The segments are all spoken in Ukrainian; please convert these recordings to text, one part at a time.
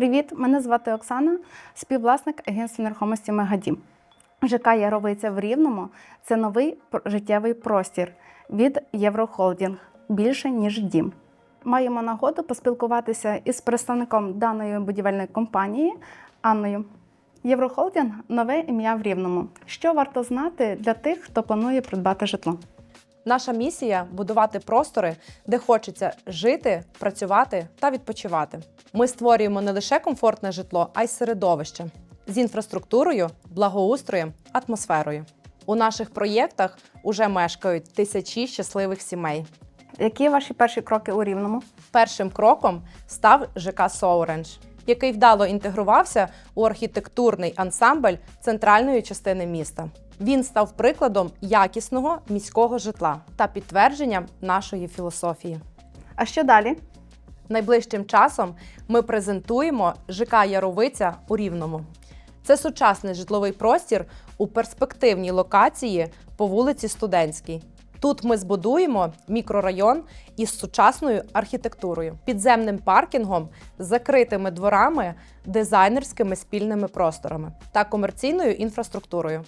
Привіт, мене звати Оксана, співвласник агентства нерухомості Мегадім. ЖК Яровиця в Рівному це новий життєвий простір від Єврохолдінг більше ніж дім. Маємо нагоду поспілкуватися із представником даної будівельної компанії Анною. Єврохолдінг нове ім'я в Рівному. Що варто знати для тих, хто планує придбати житло? Наша місія будувати простори, де хочеться жити, працювати та відпочивати. Ми створюємо не лише комфортне житло, а й середовище з інфраструктурою, благоустроєм, атмосферою. У наших проєктах уже мешкають тисячі щасливих сімей. Які ваші перші кроки у Рівному? Першим кроком став ЖК Соурендж, який вдало інтегрувався у архітектурний ансамбль центральної частини міста. Він став прикладом якісного міського житла та підтвердженням нашої філософії. А що далі? Найближчим часом ми презентуємо ЖК Яровиця у Рівному. Це сучасний житловий простір у перспективній локації по вулиці Студентській. Тут ми збудуємо мікрорайон із сучасною архітектурою, підземним паркінгом, закритими дворами, дизайнерськими спільними просторами та комерційною інфраструктурою.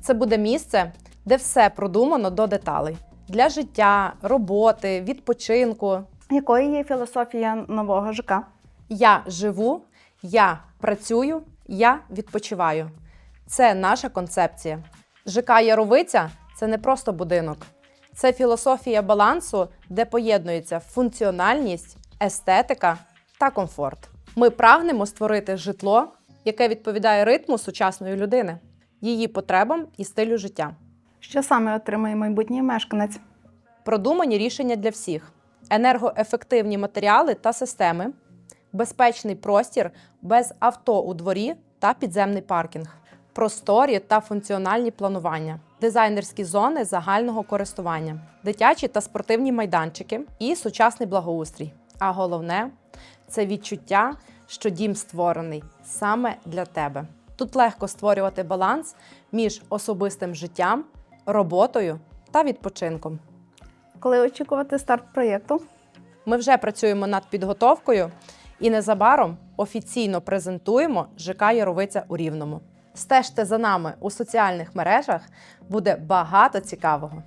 Це буде місце, де все продумано до деталей для життя, роботи, відпочинку, Якою є філософія нового ЖК? я живу, я працюю, я відпочиваю. Це наша концепція. ЖК Яровиця це не просто будинок, це філософія балансу, де поєднується функціональність, естетика та комфорт. Ми прагнемо створити житло, яке відповідає ритму сучасної людини, її потребам і стилю життя. Що саме отримує майбутній мешканець? Продумані рішення для всіх: енергоефективні матеріали та системи, безпечний простір без авто у дворі та підземний паркінг, просторі та функціональні планування, дизайнерські зони загального користування, дитячі та спортивні майданчики і сучасний благоустрій. А головне це відчуття, що дім створений саме для тебе. Тут легко створювати баланс між особистим життям, роботою та відпочинком. Коли очікувати старт проєкту? Ми вже працюємо над підготовкою і незабаром офіційно презентуємо ЖК Яровиця у Рівному. Стежте за нами у соціальних мережах, буде багато цікавого.